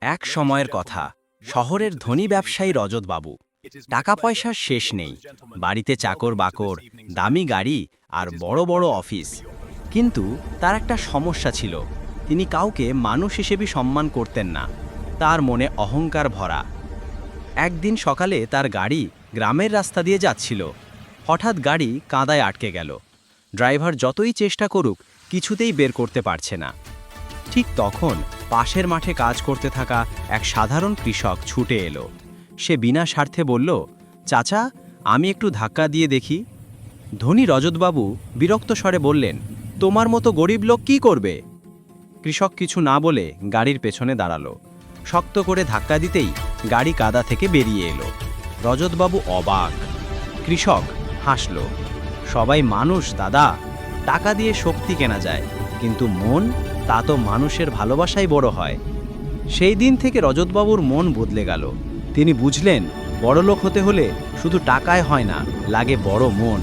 এক সময়ের কথা। শহরের ধনী ব্যবসায়ী রজতবাবু টাকা পয়সার শেষ নেই। বাড়িতে চাকর বাকর, দামি গাড়ি আর বড় বড় অফিস। কিন্তু তার একটা সমস্যা ছিল। তিনি কাউকে মানুষ হিসেবে সম্মান করতেন না। তার মনে অহংকার ভরা। একদিন সকালে তার গাড়ি গ্রামের রাস্তা দিয়ে যাচ্ছিল। হঠাৎ গাড়ি কাঁদায় আটকে গেল। ড্রাইভার যতই চেষ্টা করুক, কিছুতেই বের করতে পারছে না। ঠিক তখন পাশের মাঠে কাজ করতে থাকা এক সাধারণ কৃষক ছুটে এলো। সে বিনা স্বার্থে বলল, চাচা, আমি একটু ধাক্কা দিয়ে দেখি। ধনী রজতবাবু বিরক্ত স্বরে বললেন, তোমার মতো গরিব লোক কি করবে? কৃষক কিছু না বলে গাড়ির পেছনে দাঁড়াল। শক্ত করে ধাক্কা দিতেই গাড়ি কাদা থেকে বেরিয়ে এলো। রজতবাবু অবাক। কৃষক হাসল, সবাই মানুষ, দাদা। টাকা দিয়ে শক্তি কেনা যায়, কিন্তু মন তা তো মানুষের ভালোবাসাই বড় হয়। সেই দিন থেকে রজতবাবুর মন বদলে গেল। তিনি বুঝলেন, বড়লোক হতে হলে শুধু টাকায় হয় না, লাগে বড় মন।